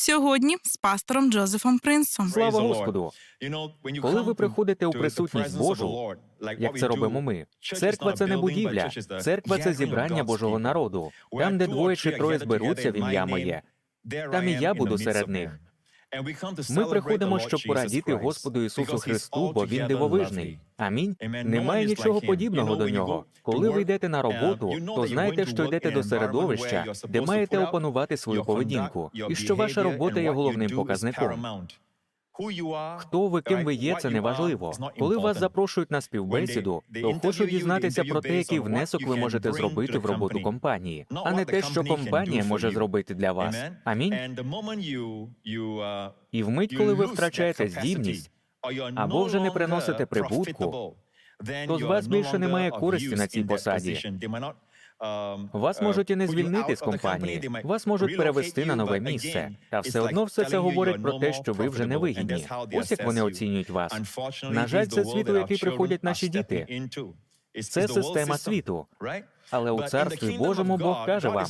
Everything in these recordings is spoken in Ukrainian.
Сьогодні з пастором Джозефом Принсом. Слава Господу! Коли ви приходите у присутність Божу, як це робимо ми, церква це не будівля, церква це зібрання Божого народу. Там, де двоє чи троє зберуться в ім'я моє, там і я буду серед них. Ми приходимо, щоб порадіти Господу Ісусу Христу, бо Він дивовижний. Амінь. Немає нічого подібного до нього. Коли ви йдете на роботу, то знайте, що йдете до середовища, де маєте опанувати свою поведінку, і що ваша робота є головним показником. Хто ви, ким ви є, це не важливо. Коли вас запрошують на співбесіду, то хочуть дізнатися про те, який внесок ви можете зробити в роботу компанії, а не те, що компанія може зробити для вас. Амінь. І вмить, коли ви втрачаєте здібність або вже не приносите прибутку, то з вас більше немає користі на цій посаді. Вас можуть і не звільнити з компанії, вас можуть перевести на нове місце. Та все одно все це говорить про те, що ви вже не вигідні. Ось як вони оцінюють вас. На жаль, це світ, у який приходять наші діти. Це система світу. Але у царстві Божому Бог каже вам: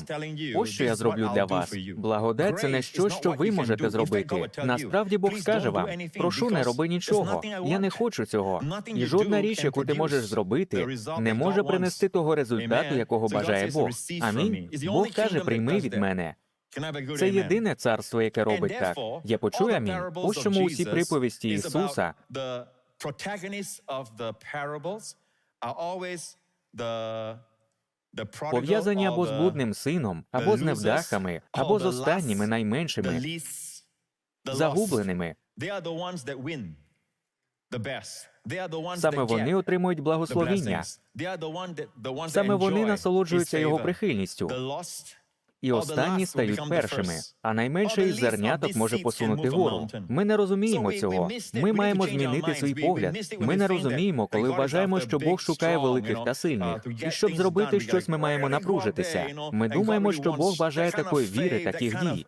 ось що я зроблю для вас. Благодать це не щось, що ви можете зробити. Насправді Бог скаже вам: прошу, не роби нічого. Я не хочу цього. І жодна річ, яку ти можеш зробити, не може принести того результату, якого бажає Бог. Амінь. Бог каже: прийми від мене. Це єдине царство, яке робить так. Я почую амінь. Ось чому усі приповісті Ісуса пов'язані або з блудним сином, або з невдахами, або з останніми найменшими, загубленими. Саме вони отримують благословіння. Саме вони насолоджуються його прихильністю. І останні стають першими, а найменший зерняток може посунути гору. Ми не розуміємо цього. Ми маємо змінити свій погляд. Ми не розуміємо, коли вважаємо, що Бог шукає великих та сильних. І щоб зробити щось, ми маємо напружитися. Ми думаємо, що Бог бажає такої віри, таких дій.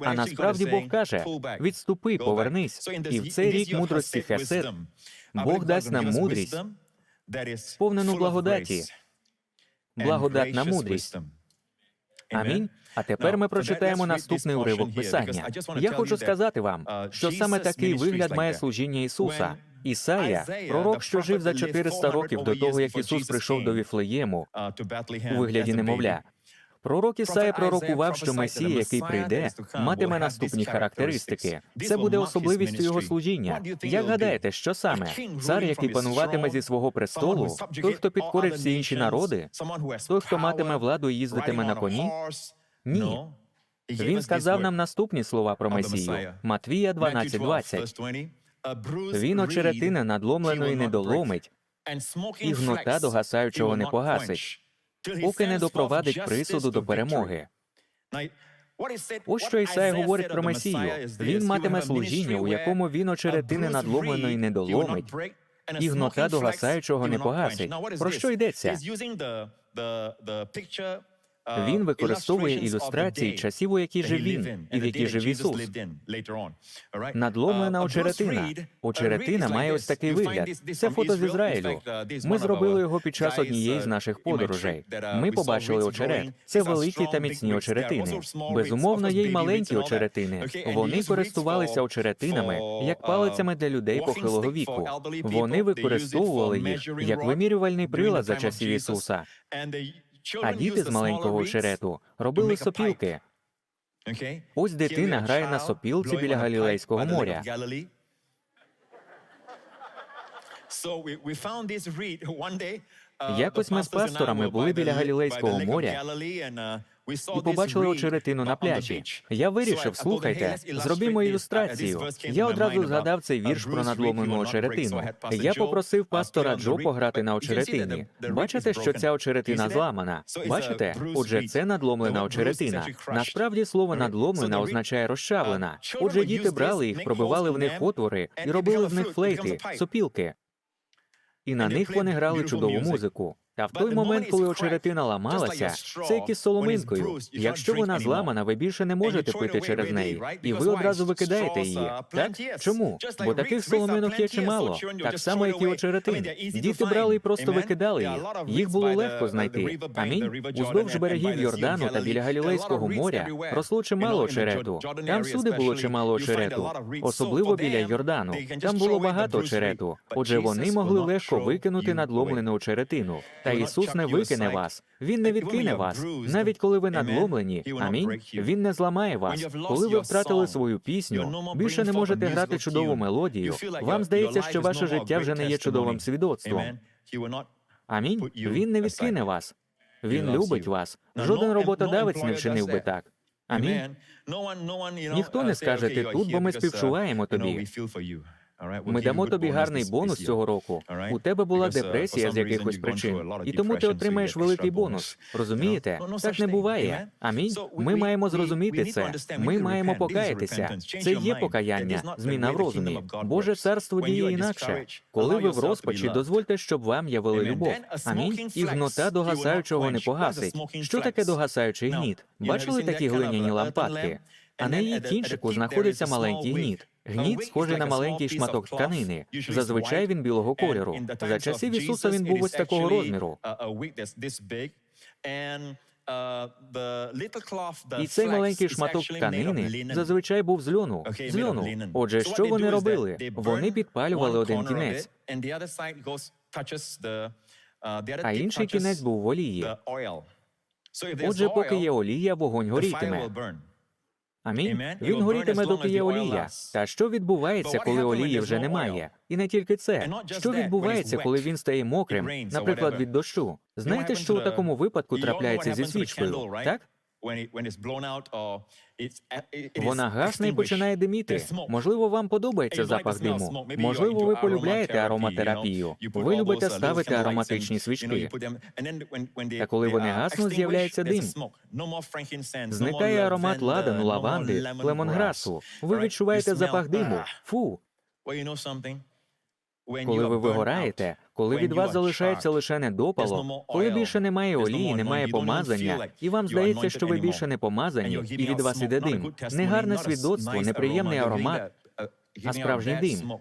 А насправді Бог каже: відступи, повернись. І в цей рік мудрості Хесед Бог дасть нам мудрість, сповнену благодаті благодатна мудрість. Амінь. А тепер ми прочитаємо наступний уривок писання. Я хочу сказати вам, що саме такий вигляд має служіння Ісуса. Ісая, пророк, що жив за 400 років до того, як Ісус прийшов до Віфлеєму у вигляді немовля. Пророк Ісая пророкував, що Месія, який прийде, матиме наступні характеристики. Це буде особливістю його служіння. Як гадаєте, що саме цар, який пануватиме зі свого престолу, той, хто підкорить всі інші народи, той, хто матиме владу і їздитиме на коні? Ні. Він сказав нам наступні слова про Месію. Матвія 12.20. Він очеретина надломленої не доломить, і гнота догасаючого не погасить поки не допровадить присуду до перемоги. Ось що Ісая говорить про Месію. Він матиме служіння, у якому він очеретини надломленої не доломить, і гнота догасаючого не погасить. Про що йдеться? Він використовує ілюстрації часів, у які жив він, і в які жив Ісус. Надломлена очеретина. Очеретина має ось такий вигляд. Це фото з Ізраїлю. Ми зробили його під час однієї з наших подорожей. Ми побачили очерет. Це великі та міцні очеретини. Безумовно, є й маленькі очеретини. Вони користувалися очеретинами як палицями для людей похилого віку. Вони використовували їх як вимірювальний прилад за часів Ісуса. А діти з маленького очерету робили сопілки. Ось дитина грає на сопілці біля Галілейського моря. Якось ми з пасторами були біля Галілейського моря і побачили очеретину на пляжі. Я вирішив, слухайте, зробімо ілюстрацію. Я одразу згадав цей вірш про надломлену очеретину. Я попросив пастора Джо пограти на очеретині. Бачите, що ця очеретина зламана? Бачите? Отже, це надломлена очеретина. Насправді слово надломлена означає розчавлена. Отже, діти брали їх, пробивали в них отвори і робили з них флейти, сопілки. І на них вони грали чудову музику. Та в той момент, коли очеретина ламалася, це як із соломинкою. Якщо вона зламана, ви більше не можете пити через неї, і ви одразу викидаєте її. Так чому? Бо таких соломинок є чимало, так само, як і очеретин. Діти брали і просто викидали їх. Їх було легко знайти. Амінь. Уздовж берегів Йордану та біля Галілейського моря росло чимало очерету. Там всюди було чимало очерету, особливо біля Йордану. Там було багато очерету. Отже, вони могли легко викинути надломлену очеретину. Та Ісус не викине вас. Він не відкине вас. Навіть коли ви надломлені. Амінь. Він не зламає вас. Коли ви втратили свою пісню, більше не можете грати чудову мелодію. Вам здається, що ваше життя вже не є чудовим свідоцтвом. Амінь. Він не відкине вас. Він любить вас. Жоден роботодавець не вчинив би так. Амінь. Ніхто не скаже, ти тут, бо ми співчуваємо тобі. Ми дамо тобі гарний бонус цього року. У тебе була депресія з якихось причин, і тому ти отримаєш великий бонус. Розумієте? Так не буває. Амінь. Ми маємо зрозуміти це. Ми маємо покаятися. Це є покаяння, зміна в розумі. Боже царство діє інакше. Коли ви в розпачі, дозвольте, щоб вам явили любов. Амінь. І гнота догасаючого не погасить. Що таке догасаючий гніт? Бачили такі глиняні лампадки? А на її кінчику знаходиться маленький гніт. Гніт схожий на маленький шматок тканини. Зазвичай він білого кольору. За часів Ісуса він був ось такого розміру. І цей маленький шматок тканини зазвичай був з льону. З льону. Отже, що вони робили? Вони підпалювали один кінець, а інший кінець був в олії. Отже, поки є олія, вогонь горітиме. Амінь. Він горітиме, доки є олія. Та що відбувається, коли олії вже немає? І не тільки це. Що відбувається, коли він стає мокрим, наприклад, від дощу? Знаєте, що у такому випадку трапляється зі свічкою? Так? Вона гасне і починає диміти. Можливо, вам подобається запах диму. Можливо, ви полюбляєте ароматерапію. Ви любите ставити ароматичні свічки. Та коли вони гаснуть, з'являється дим. Зникає аромат ладану, лаванди, лемонграсу. Ви відчуваєте запах диму. Фу. Коли ви вигораєте, коли від вас залишається лише недопало, коли більше немає олії, немає помазання, і вам здається, що ви більше не помазані, і від вас іде дим. Негарне свідоцтво, неприємний аромат, а справжній дим.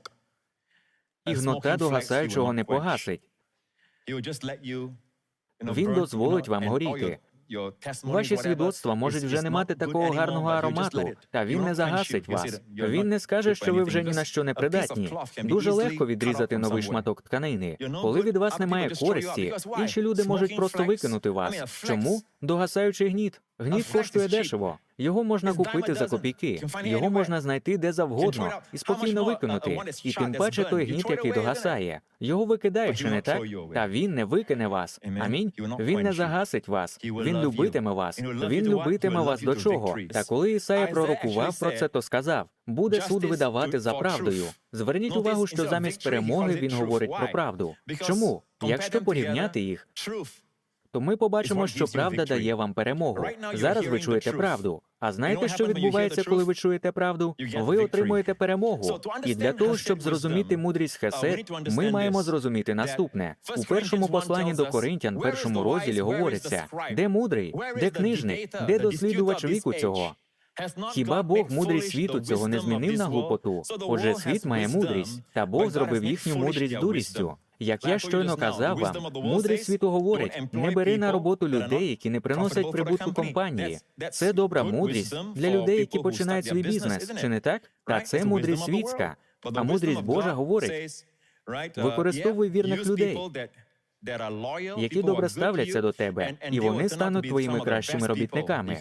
І гнота догасаючого не погасить. Він дозволить вам горіти. Ваші свідоцтва можуть вже не мати такого гарного аромату, та він не загасить вас. Він не скаже, що ви вже ні на що не придатні. Дуже легко відрізати новий шматок тканини. Коли від вас немає користі, інші люди можуть просто викинути вас. Чому? догасаючи гніт. Гніт коштує дешево. Його можна купити за копійки. Його можна знайти де завгодно і спокійно викинути. І тим паче той гніт, який догасає. Його викидають, чи не так? Та він не викине вас. Амінь. Він не загасить вас. Він любитиме вас. Він любитиме вас до чого? Та коли Ісая пророкував про це, то сказав: буде суд видавати за правдою. Зверніть увагу, що замість перемоги він говорить про правду. Чому? Якщо порівняти їх, то ми побачимо, що правда дає вам перемогу. Зараз ви чуєте правду. А знаєте, що відбувається, коли ви чуєте правду? Ви отримуєте перемогу. І для того, щоб зрозуміти мудрість Хесед, ми маємо зрозуміти наступне. У першому посланні до Коринтян, першому розділі говориться, де мудрий, де книжник, де дослідувач віку цього. Хіба Бог мудрість світу цього не змінив на глупоту? Отже, світ має мудрість, та Бог зробив їхню мудрість дурістю. Як я щойно казав вам, мудрість світу говорить: не бери на роботу людей, які не приносять прибутку компанії. Це добра мудрість для людей, які починають свій бізнес. Чи не так? Та це мудрість світська. А мудрість Божа говорить: використовуй вірних людей, які добре ставляться до тебе, і вони стануть твоїми кращими робітниками.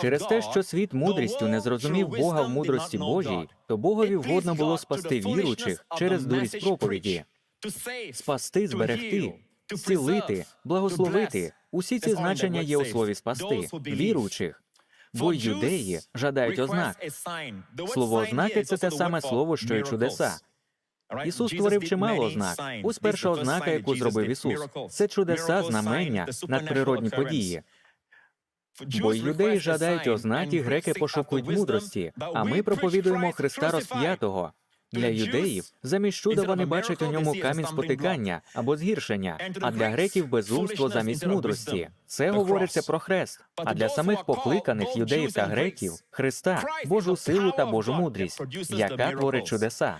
Через те, що світ мудрістю не зрозумів Бога в мудрості Божій, то Богові вгодно було спасти віруючих через дурість проповіді, спасти, зберегти, зцілити, благословити. Усі ці значення є у слові спасти, віруючих. Бо юдеї жадають ознак. Слово ознаки це те саме слово, що й чудеса. Ісус створив чимало ознак. Ось перша ознака, яку зробив Ісус. Це чудеса, знамення, надприродні події. Бо юдеї жадають ознак, і греки пошукують мудрості, а ми проповідуємо Христа розп'ятого. Для юдеїв замість чуда вони бачать у ньому камінь спотикання або згіршення, а для греків безумство замість мудрості. Це говориться про хрест. А для самих покликаних юдеїв та греків Христа, Божу силу та Божу мудрість, яка творить чудеса.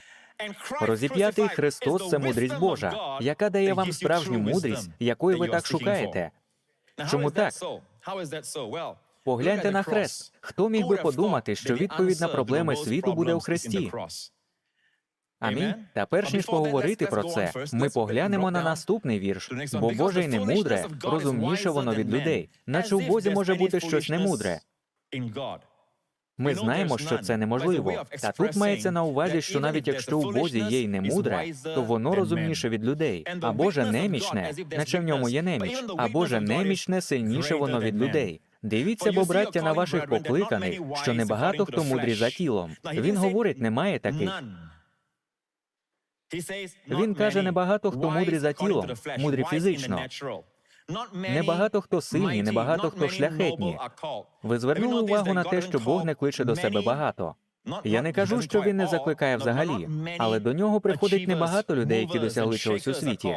Розіп'ятий Христос це мудрість Божа, яка дає вам справжню мудрість, якої ви так шукаєте. Чому так? Погляньте на хрест. Хто міг би подумати, що відповідь на проблеми світу буде у Христі? Амінь. Та перш ніж поговорити про це, ми поглянемо на наступний вірш. Бо Боже й не мудре, розумніше воно від людей, наче у Бозі може бути щось немудре. Ми знаємо, що це неможливо. Та тут мається на увазі, що навіть якщо у Бозі є й немудре, то воно розумніше від людей. А Боже немічне, наче в ньому є неміч, а Боже немічне сильніше воно від людей. Дивіться, бо браття на ваших покликаних, що небагато хто мудрі за тілом. Він говорить, немає таких. Він каже, небагато хто мудрі за тілом, мудрі фізично. Небагато хто сильні, небагато хто шляхетні. Ви звернули увагу на те, що Бог не кличе до себе багато. Я не кажу, що він не закликає взагалі, але до нього приходить небагато людей, які досягли чогось у світі.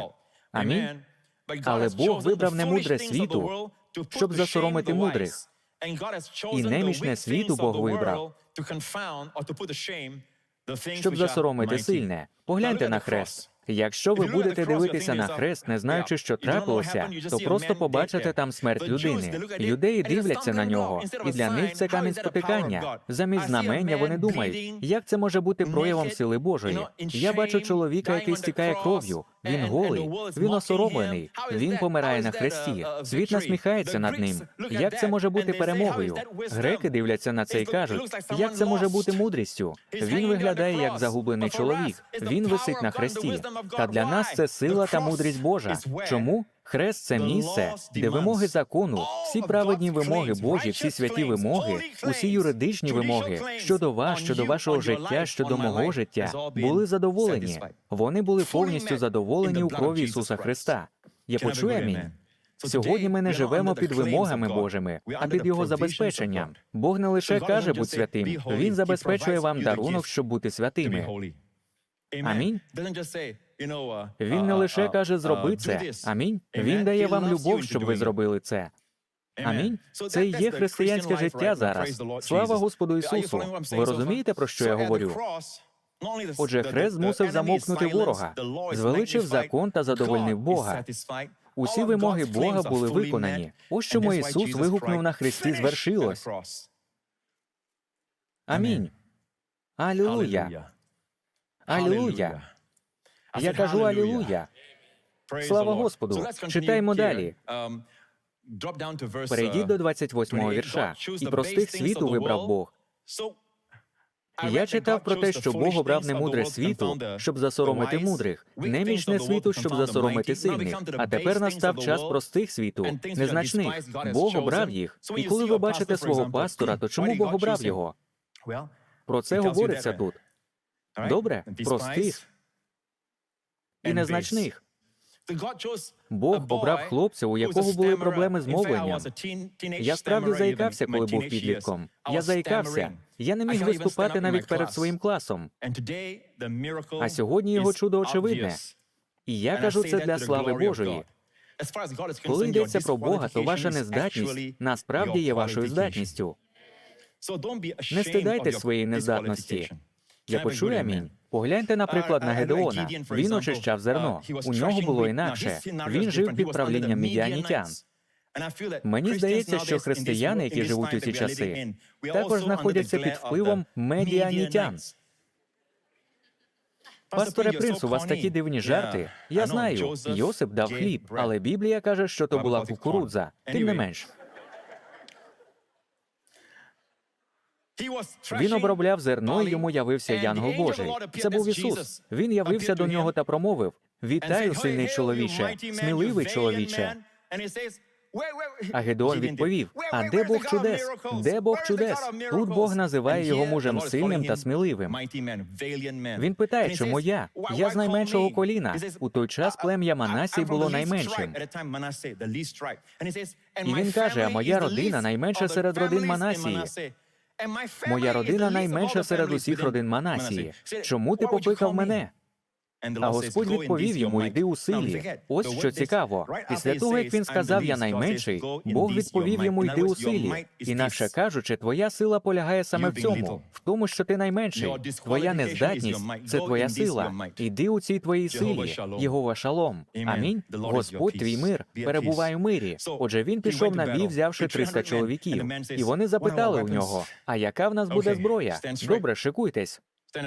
Амінь. Але Бог вибрав немудре світу, щоб засоромити мудрих. І немічне світу Бог вибрав, щоб засоромити сильне. Погляньте на хрест. Якщо ви будете дивитися на хрест, не знаючи, що трапилося, то просто побачите там смерть людини. Юдеї дивляться на нього, і для них це камінь спотикання. Замість знамення вони думають, як це може бути проявом сили Божої. Я бачу чоловіка, який стікає кров'ю. Він голий, він осоромлений, він помирає на хресті. Світ насміхається над ним. Як це може бути перемогою? Греки дивляться на це і кажуть, як це може бути мудрістю? Він виглядає як загублений чоловік. Він висить на хресті. Та для нас це сила та мудрість Божа. Чому? Хрест це місце, де вимоги закону, всі праведні вимоги Божі, всі святі вимоги, усі юридичні вимоги щодо вас, щодо вашого життя, щодо мого життя, були задоволені. Вони були повністю задоволені у крові Ісуса Христа. Я почую амінь. Сьогодні ми не живемо під вимогами Божими, а під його забезпеченням. Бог не лише каже будь святим, він забезпечує вам дарунок, щоб бути святими. Амінь. Він не лише каже зроби це. Амінь. Він дає вам любов, щоб ви зробили це. Амінь. Це і є християнське життя зараз. Слава Господу Ісусу. Ви розумієте, про що я говорю? Отже, хрест змусив замовкнути ворога, звеличив закон та задовольнив Бога. Усі вимоги Бога були виконані. Ось чому Ісус вигукнув на хресті звершилось. Амінь. Алілуя. Алілуя. Я кажу Алілуя. Слава Господу. Читаємо далі. Перейдіть до 28-го вірша. І простих світу вибрав Бог. Я читав про те, що Бог обрав немудре світу, щоб засоромити мудрих, немічне світу, щоб засоромити сильних. А тепер настав час простих світу, незначних. Бог обрав їх. І коли ви бачите свого пастора, то чому Бог обрав його? Про це говориться тут. Добре, простих і незначних. Бог обрав хлопця, у якого були проблеми з мовленням. Я справді заїкався, коли був підлітком. Я заїкався. Я не міг виступати навіть перед своїм класом. А сьогодні його чудо очевидне. І я кажу це для слави Божої. Коли йдеться про Бога, то ваша нездатність насправді є вашою здатністю. Не стидайте своєї нездатності. Я почую амінь. Погляньте, наприклад, на Гедеона. Він очищав зерно. У нього було інакше. Він жив під правлінням мідіанітян. Мені здається, що християни, які живуть у ці часи, також знаходяться під впливом медіанітян. Пасторе принц, у вас такі дивні жарти. Я знаю, Йосип дав хліб, але Біблія каже, що то була кукурудза. Тим не менш. Він обробляв зерно, і йому явився Янгол Божий. Це був Ісус. Він явився до нього та промовив: Вітаю, сильний чоловіче, сміливий чоловіче. А Гедеон відповів: А де Бог чудес? Де Бог чудес? Тут Бог називає його мужем сильним та сміливим. Він питає, чому я? Я з найменшого коліна. У той час плем'я Манасії було найменшим. І він каже: а моя родина найменша серед родин Манасії. Моя родина найменша серед усіх родин Манасії. Чому ти покликав мене? А Господь відповів йому: Йди у силі. Ось що цікаво. Після того, як він сказав, я найменший, Бог відповів йому: Йди у силі. Інакше кажучи, твоя сила полягає саме в цьому, в тому, що ти найменший. Твоя нездатність це твоя сила. Іди у цій твоїй силі, Єгова шалом. Амінь. Господь твій мир перебуває в мирі. Отже, він пішов на бій, взявши 300 чоловіків. І вони запитали у нього: А яка в нас буде зброя? Добре, шикуйтесь.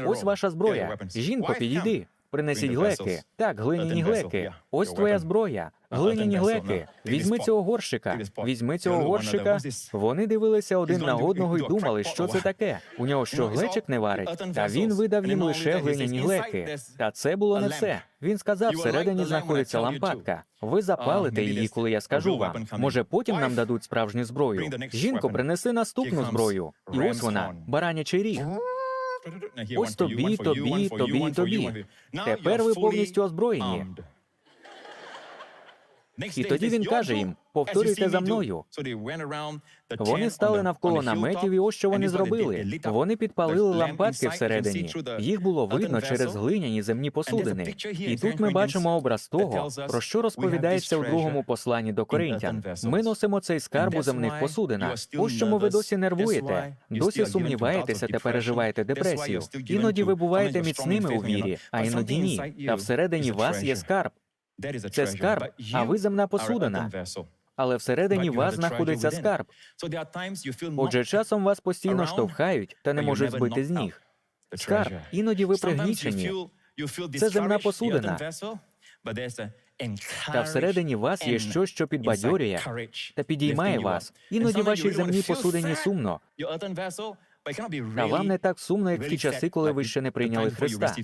Ось ваша зброя. Жінко, підійди. Принесіть глеки. Так, глиняні глеки. Ось твоя зброя. Глиняні глеки. Візьми цього горщика. Візьми цього горщика. Вони дивилися один на одного і думали, що це таке. У нього що глечик не варить. Та він видав їм лише глиняні глеки. Та це було не все. Він сказав, всередині знаходиться лампадка. Ви запалите її, коли я скажу вам. Може, потім нам дадуть справжню зброю. Жінко, принеси наступну зброю. І ось вона, баранячий ріг. Ось тобі, тобі, тобі. Тобі. Тепер ви повністю озброєні. І тоді він каже їм: повторюйте за мною. Вони стали навколо наметів, і ось що вони зробили. Вони підпалили лампадки всередині. Їх було видно через глиняні земні посудини. І тут ми бачимо образ того, про що розповідається у другому посланні до Коринтян. Ми носимо цей скарб у земних посудинах. Ось чому ви досі нервуєте, досі сумніваєтеся та переживаєте депресію. Іноді ви буваєте міцними у вірі, а іноді ні. Та всередині вас є скарб. Це скарб, а ви земна посудина. Але всередині вас знаходиться скарб. Отже, часом вас постійно штовхають та не можуть збити з ніг. Скарб, іноді ви пригнічені. Це земна посудина. Та всередині вас є щось, що підбадьорює та підіймає вас. Іноді вашій земній посудині сумно, та вам не так сумно, як в ті часи, коли ви ще не прийняли Христа.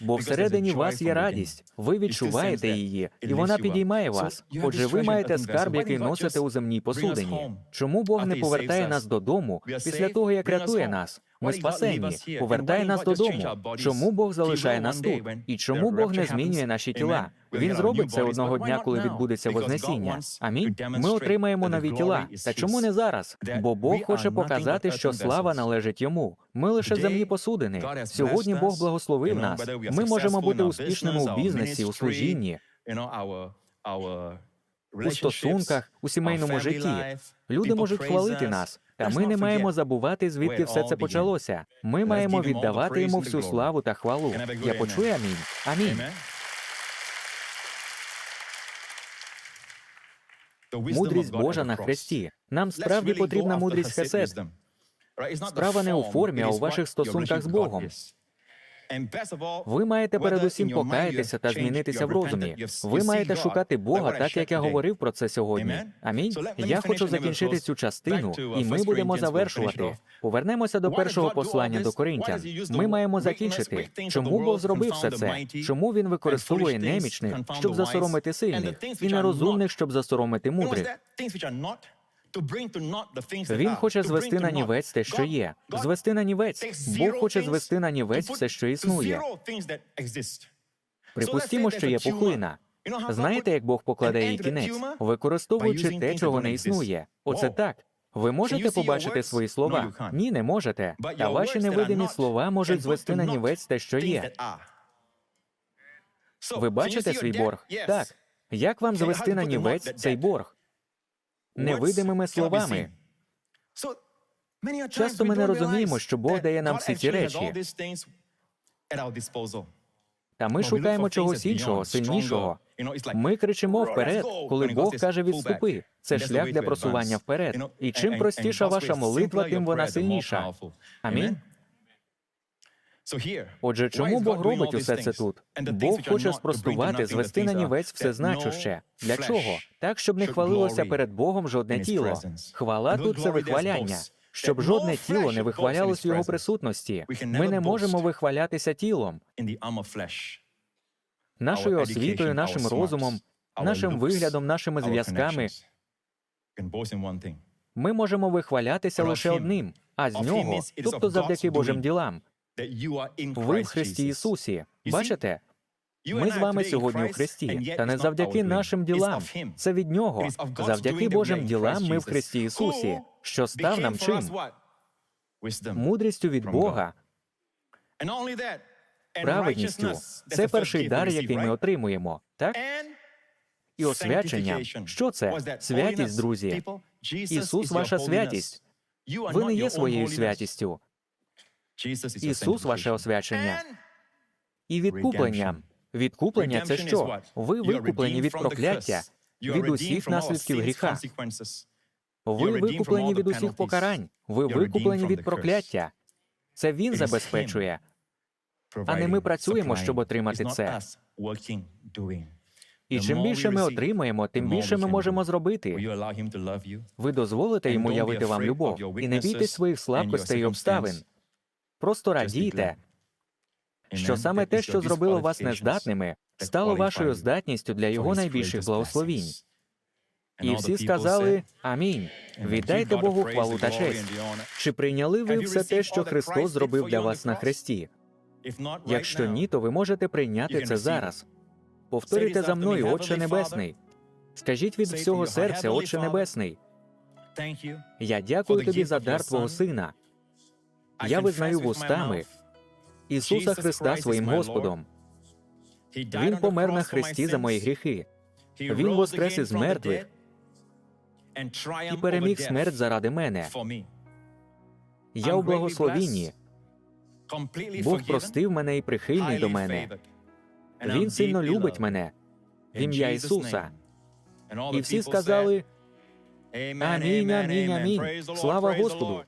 Бо всередині вас є радість, ви відчуваєте її, і вона підіймає вас. Отже, ви маєте скарб, який носите у земній посудині. Чому Бог не повертає нас додому після того, як рятує нас? Ми спасенні, повертає нас додому. Чому Бог залишає нас тут? І чому Бог не змінює наші тіла? Він зробить це одного дня, коли відбудеться Вознесіння. Амінь. Ми отримаємо нові тіла. Та чому не зараз? Бо Бог хоче показати, що слава належить йому. Ми лише земні посудини. Сьогодні Бог благословив нас. Ми можемо бути успішними у бізнесі, у служінні, у стосунках, у сімейному житті. Люди можуть хвалити нас. Та ми не маємо забувати, звідки все це почалося. Ми маємо віддавати йому всю славу та хвалу. Я почую амінь. Амінь. Мудрість Божа на хресті. Нам справді потрібна мудрість хесед. Справа не у формі, а у ваших стосунках з Богом. Ви маєте передусім покаятися та змінитися в розумі. Ви маєте шукати Бога, так як я говорив про це сьогодні. Амінь. Я хочу закінчити цю частину, і ми будемо завершувати. Повернемося до першого послання до Коринтян. Ми маємо закінчити. Чому Бог зробив все це? Чому він використовує немічних, щоб засоромити сильних, і нерозумних, щоб засоромити мудрих? Він хоче звести на нівець те, що є. Звести на нівець. Бог хоче звести на нівець все, що існує. Припустімо, що є пухлина. Знаєте, як Бог покладе їй кінець, використовуючи те, чого не існує. Оце так. Ви можете побачити свої слова? Ні, не можете. Та ваші невидимі слова можуть звести на нівець те, що є. Ви бачите свій борг? Так. Як вам звести на нівець цей борг? Невидимими словами. Часто ми не розуміємо, що Бог дає нам всі ці речі. Та ми шукаємо чогось іншого, сильнішого. Ми кричимо вперед, коли Бог каже відступи. Це шлях для просування вперед. І чим простіша ваша молитва, тим вона сильніша. Амінь. Отже, чому Бог робить усе це тут? Бог хоче спростувати, звести на нівець все значуще. Для чого? Так, щоб не хвалилося перед Богом жодне тіло. Хвала тут це вихваляння. Щоб жодне тіло не вихвалялось в його присутності. Ми не можемо вихвалятися тілом, нашою освітою, нашим розумом, нашим виглядом, нашими зв'язками. Ми можемо вихвалятися лише одним, а з нього, тобто завдяки Божим ділам. Ви в Христі Ісусі. Бачите? Ми з вами сьогодні у Христі, та не завдяки нашим ділам. Це від нього. Завдяки Божим ділам ми в Христі Ісусі, що став нам чим? мудрістю від Бога, праведністю. Це перший дар, який ми отримуємо, так? І освячення. Що це? Святість, друзі. Ісус ваша святість. Ви не є своєю святістю. Ісус ваше освячення. І відкуплення. Відкуплення це що? Ви викуплені від прокляття, від усіх наслідків гріха. Ви викуплені від усіх покарань. Ви викуплені від прокляття. Це він забезпечує. а не ми працюємо, щоб отримати це. І чим більше ми отримаємо, тим більше ми можемо зробити. Ви дозволите йому явити вам любов і не бійтесь своїх слабкостей і обставин. Просто радійте, що саме те, що зробило вас нездатними, стало вашою здатністю для його найбільших благословінь. І всі сказали Амінь. Віддайте Богу хвалу та честь. Чи прийняли ви все те, що Христос зробив для вас на хресті? Якщо ні, то ви можете прийняти це зараз. Повторюйте за мною, Отче Небесний. Скажіть від всього серця, Отче Небесний. Я дякую тобі за дар Твого Сина. Я визнаю вустами Ісуса Христа своїм Господом. Він помер на хресті за мої гріхи. Він воскрес із мертвих і переміг смерть заради мене. Я у благословінні. Бог простив мене і прихильний до мене. Він сильно любить мене в ім'я Ісуса. І всі сказали Амінь, амінь, амінь. Слава Господу.